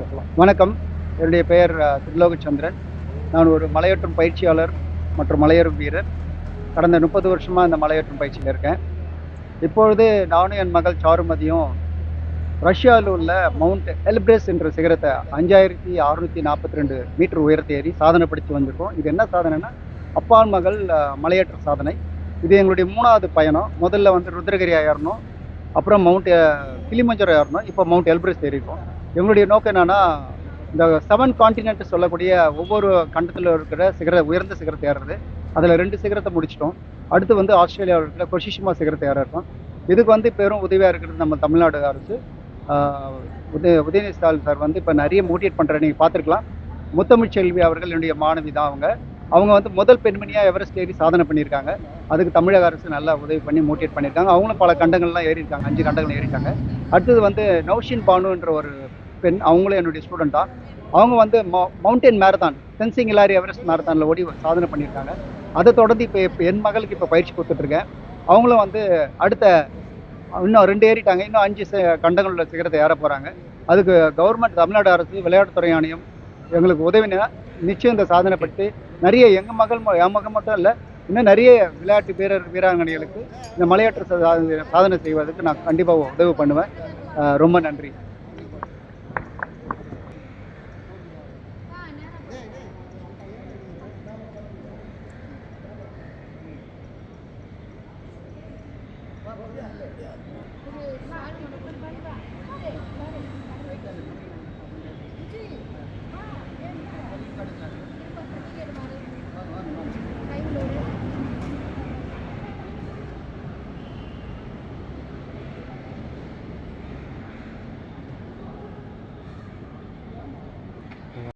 வணக்கம். என்னுடைய பெயர் திருலோகச்சந்திரன். நான் ஒரு மலையேற்றும் பயிற்சியாளர் மற்றும் மலையேறும் வீரர். கடந்த முப்பது வருஷமாக இந்த மலையேற்றும் பயிற்சியில் இருக்கேன். இப்பொழுது நானும் என் மகள் சாருமதியும் ரஷ்யாவில் உள்ள மவுண்ட் எல்பிரஸ் என்ற சிகரத்தை அஞ்சாயிரத்தி அறுநூற்றி நாற்பத்தி ரெண்டு மீட்டர் உயரத்தை ஏறி சாதனை வந்திருக்கோம். இது என்ன சாதனைன்னா அப்பான் மகள் மலையேற்ற சாதனை. இது எங்களுடைய மூணாவது பயணம். முதல்ல வந்து ருத்ரகிரியா ஏறணும் அப்புறம் மவுண்ட் கிளிமஞ்சரம் ஏறணும் இப்போ மவுண்ட் எல்பிரஸ் ஏறிருக்கோம் எங்களுடைய நோக்கம் என்னன்னா இந்த செவன் கான்டினென்ட் சொல்லக்கூடிய ஒவ்வொரு கண்டத்தில் இருக்கிற சிகர உயர்ந்த சிகரத்தை ஏறுறது அதில் ரெண்டு சிகரத்தை முடிச்சிட்டோம். அடுத்து வந்து ஆஸ்திரேலியாவில் இருக்கிற கொஷிஷிமா சிகரத்தை ஏற இருக்கோம் இதுக்கு வந்து பெரும் உதவியாக இருக்கிறது நம்ம தமிழ்நாடு அரசு. உதய உதயநிதி ஸ்டாலின் சார் வந்து இப்போ நிறைய மோட்டிவேட் பண்ணுற நீங்கள் பார்த்துருக்கலாம். முத்தமிழ் செல்வி அவர்கள் என்னுடைய மாணவி தான் அவங்க. அவங்க வந்து முதல் பெண்மணியாக எவரெஸ்ட் ஏறி சாதனை பண்ணியிருக்காங்க. அதுக்கு தமிழக அரசு நல்லா உதவி பண்ணி மோட்டிவேட் பண்ணியிருக்காங்க. அவங்களும் பல கண்டங்கள்லாம் ஏறியிருக்காங்க. அஞ்சு கண்டங்கள் ஏறியிருக்காங்க. அடுத்தது வந்து நௌஷின் பானுன்ற ஒரு பெண் அவங்களும் என்னுடைய ஸ்டூடெண்ட்டாக அவங்க வந்து மவுண்டன் மேரத்தான் சென்சிங் இலாரி எவரெஸ்ட் மேரத்தானில் ஓடி சாதனை பண்ணியிருக்காங்க. அதை தொடர்ந்து இப்போ இப்போ என் மகளுக்கு இப்போ பயிற்சி கொடுத்துட்ருக்கேன். அவங்களும் வந்து அடுத்த இன்னும் ரெண்டு ஏறிட்டாங்க. இன்னும் அஞ்சு கண்டங்களில் சிகரத்தை ஏற போகிறாங்க அதுக்கு கவர்மெண்ட் தமிழ்நாடு அரசு விளையாட்டுத்துறை ஆணையம் எங்களுக்கு உதவினா நிச்சயம் இந்த சாதனை பற்றி நிறைய எங்கள் மகள் ம- என் மகள் மட்டும் இல்லை இன்னும் நிறைய விளையாட்டு வீரர் வீராங்கனைகளுக்கு இந்த மலையாற்று சாதனை செய்வதற்கு நான் கண்டிப்பாக உதவி பண்ணுவேன். ரொம்ப நன்றி. Yeah.